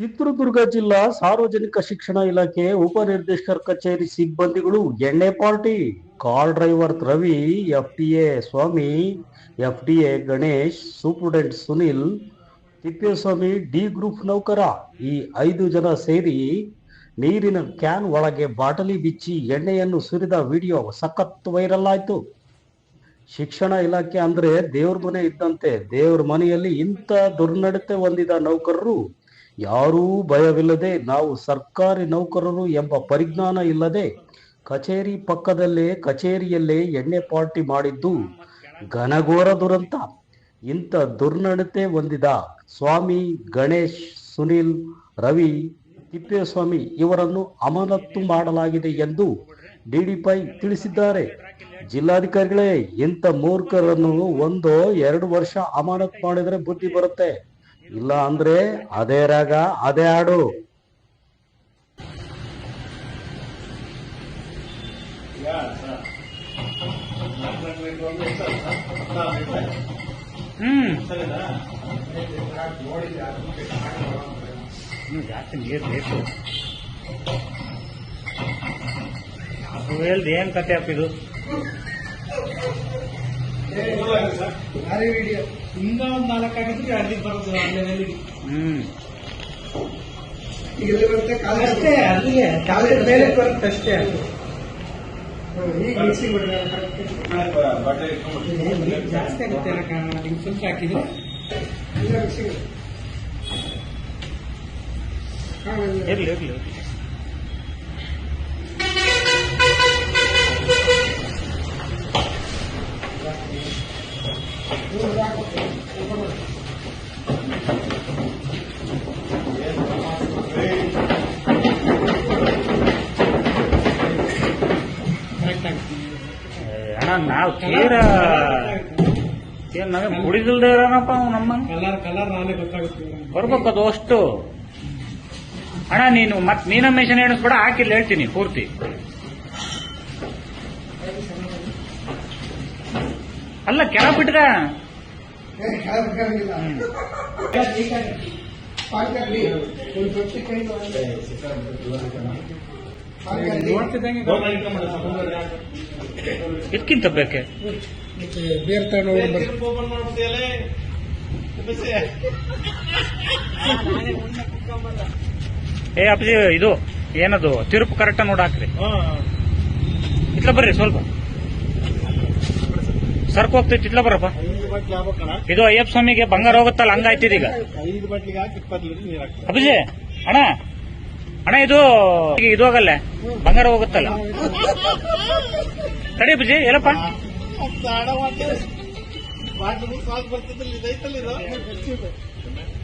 ಚಿತ್ರದುರ್ಗ ಜಿಲ್ಲಾ ಸಾರ್ವಜನಿಕ ಶಿಕ್ಷಣ ಇಲಾಖೆ ಉಪನಿರ್ದೇಶಕರ ಕಚೇರಿ ಸಿಬ್ಬಂದಿಗಳು ಎಣ್ಣೆ party. Car driver Ravi F T A Swamy F T A Ganesh superintendent Sunil, Thippeswamy, D group ನೌಕರ ಈ ಐದು ಜನ ಸೇರಿ ನೀರಿನ ಕ್ಯಾನ್ ಒಳಗೆ ಬಾಟಲಿ ಬಿಚ್ಚಿ ಎಣ್ಣೆಯನ್ನು ಸುರಿದ ವಿಡಿಯೋ ಸಖತ್ ವೈರಲ್ ಆಯಿತು. ಶಿಕ್ಷಣ ಇಲಾಖೆ ಅಂದ್ರೆ ದೇವ್ರ ಮನೆ ಇದ್ದಂತೆ ದೇವ್ರ ಮನೆಯಲ್ಲಿ ಇಂಥ ದುರ್ನಡತೆ ಹೊಂದಿದ ನೌಕರರು ಯಾರೂ ಭಯವಿಲ್ಲದೆ ನಾವು ಸರ್ಕಾರಿ ನೌಕರರು ಎಂಬ ಪರಿಜ್ಞಾನ ಇಲ್ಲದೆ ಕಚೇರಿ ಪಕ್ಕದಲ್ಲೇ ಕಚೇರಿಯಲ್ಲೇ ಎಣ್ಣೆ ಪಾರ್ಟಿ ಮಾಡಿದ್ದು ಘನಘೋರ ದುರಂತ. ಇಂಥ ದುರ್ನಡತೆ ಹೊಂದಿದ ಸ್ವಾಮಿ ಗಣೇಶ್, ಸುನಿಲ್, ರವಿ, ತಿಪ್ಪೇಸ್ವಾಮಿ ಇವರನ್ನು ಅಮಾನತ್ತು ಮಾಡಲಾಗಿದೆ ಎಂದು ಡಿಡಿಪೈ ತಿಳಿಸಿದ್ದಾರೆ. ಜಿಲ್ಲಾಧಿಕಾರಿಗಳೇ, ಇಂಥ ಮೂರ್ಖರನ್ನು ಒಂದು, ಎರಡು ವರ್ಷ ಅಮಾನತ್ ಮಾಡಿದರೆ ಬುದ್ಧಿ ಬರುತ್ತೆ. ಇಲ್ಲ ಅಂದ್ರೆ ಅದೇ ರಾಗ ಅದೇ ಹಾಡು. ಹ್ಮ್. ಜಾಸ್ತಿ ನೀರು ಬೇಕು. ಅದು ಹೇಳ್ದು ಏನ್ ಕತೆ ಅಪ್ಪ ಭಾರಿ ವಿಡಿಯೋ ಹಿಂಗ ಒಂದ್ ನಾಲ್ಕು ಆಗಿದ್ರೆ ಎರಡು ದಿನ ಬರೋದು ಆನ್ಲೈನಲ್ಲಿ ಹ್ಮ್ ಈಗ ಎಲ್ಲಿ ಬರುತ್ತೆ ಕಾಲೇಜ್ ಅಷ್ಟೇ ಅಲ್ಲಿಗೆ ಕಾಲೇಜ್ ಮೇಲೆ ಬರುತ್ತೆ ಅಷ್ಟೇ ಈಗ ಮಿಕ್ಸಿಂಗ್ ಜಾಸ್ತಿ ಆಗುತ್ತೆ ಹಿಂಗೆ ಸ್ವಲ್ಪ ಹಾಕಿದ್ರೆ ಇಲ್ಲ ಮಿಕ್ಸಿಂಗ್ ಇರ್ಲಿ ಇರ್ಲಿ. ಅಣ್ಣ ನಾವು ತೀರ ಏನ್ ನಮಗೆ ಮುಡಿದಿಲ್ದೆ ಇರೋನಪ್ಪ ಅವ್ನು ನಮ್ಮ ಕಲರ್ ಕಲರ್ ನಾನೇ ಗೊತ್ತಾಗುತ್ತೆ. ಬರ್ಬೇಕು ಅದು ಅಷ್ಟು. ಅಣ್ಣ ನೀನು ಮತ್ ನೀನ ಮೆಷಿನ್ ಕೂಡ ಹಾಕಿಲ್ಲ ಹೇಳ್ತೀನಿ ಪೂರ್ತಿ. ಅಲ್ಲ ಕೆಳ ಬಿಟ್ಗ ನೋಡ್ತಿದ್ದಂಗೆ ಇದಕ್ಕಿಂತ ಬೇಕೆ? ಬೇರ್ ಏ ಅಪ್ಪ ಇದು ಏನದು? ತಿರುಪು ಕರೆಕ್ಟ್ ನೋಡ್ ಹಾಕ್ರಿ. ಇತ್ಲ ಬರ್ರಿ ಸ್ವಲ್ಪ. ಸರ್ಕ್ ಹೋಗ್ತೈತಿ ಇತ್ಲ ಬರಪ್ಪ ಇದು ಅಯ್ಯಪ್ಪ ಸ್ವಾಮಿಗೆ ಬಂಗಾರ ಹೋಗುತ್ತಲ್ಲ ಹಂಗಾಯ್ತಿದೀಗ ಈಗ. ಐದು ಬಾಟ್ಲಿಗೆ ಹಾಕಿ ಲೀಟರ್ ನೀರು ಹಾಕ್ತಾರೆ. ಅಪ್ಪಾಜಿ ಅಣ್ಣ ಅಣ್ಣ ಇದು ಈಗ ಇದು ಹೋಗಲ್ಲ ಬಂಗಾರ ಹೋಗುತ್ತಲ್ಲ? ತಡಿ ಬಿಜಿ ಏನಪ್ಪ ಬರ್ತಿದ್ದಿಲ್ಲ ಇದೈತಲ್ಲ ಇದು